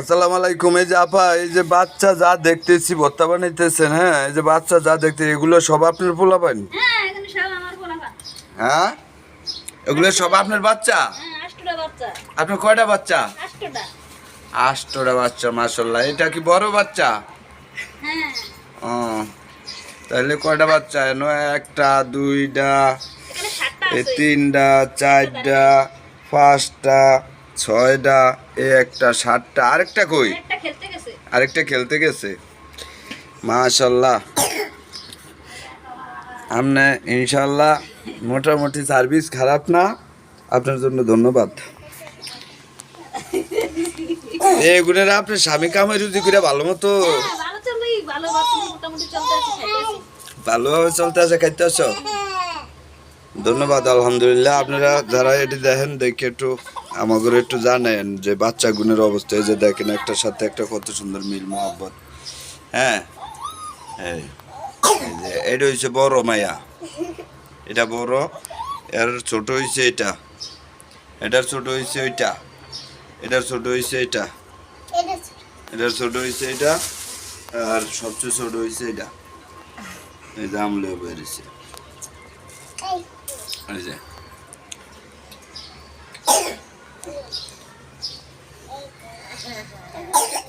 আসসালামু আলাইকুম এই যে আপা এই যে বাচ্চা যা দেখতেছি ভর্তা বানাইতেছেন হ্যাঁ? এই যে বাচ্চা যা দেখতে এগুলো সব আপনার পোলা পান হ্যাঁ এখানে সব আমার পোলাপান হ্যাঁ? এগুলো সব আপনার বাচ্চা? হ্যাঁ আপনার কয়টা বাচ্চা? আষ্টটা। বাচ্চা মাসাল্লাহ এটা কি বড় বাচ্চা? হ্যাঁ। ও তাহলে কয়টা বাচ্চা? এনো একটা দুইটা তিনটা চারটা পাঁচটা ছয়টা এ একটা সাতটা আরেকটা কই? আরেকটা খেলতে গেছে। মাশাল্লাহ। আপনি ইনশাল্লাহ মোটামুটি সার্ভিস খারাপ না। আপনার জন্য ধন্যবাদ। এগুলোর আপনার স্বামী কামাই রুজি করে ভালো মতো হ্যাঁ ভালোভাবে চলতে আছে খাইতে আছো? ধন্যবাদ, আলহামদুলিল্লাহ। আপনারা যারা এটি দেখেন, দেখে একটু আমাদের একটু জানেন যে বাচ্চা গুণের অবস্থা। এই যে দেখেন, একটার সাথে একটা কত সুন্দর মিল, মোহাব্বত। হ্যাঁ? এটা হচ্ছে বড় মায়া। এটা বড়, এর ছোট হয়েছে এটা। এটার ছোট হয়েছে ওইটা। এটার ছোট হয়েছে এটা। এটার ছোট হয়েছে এটা। আর সবচেয়ে ছোট হয়েছে এটা। এই যে আমলে বেরিয়েছে। এই যে Oh,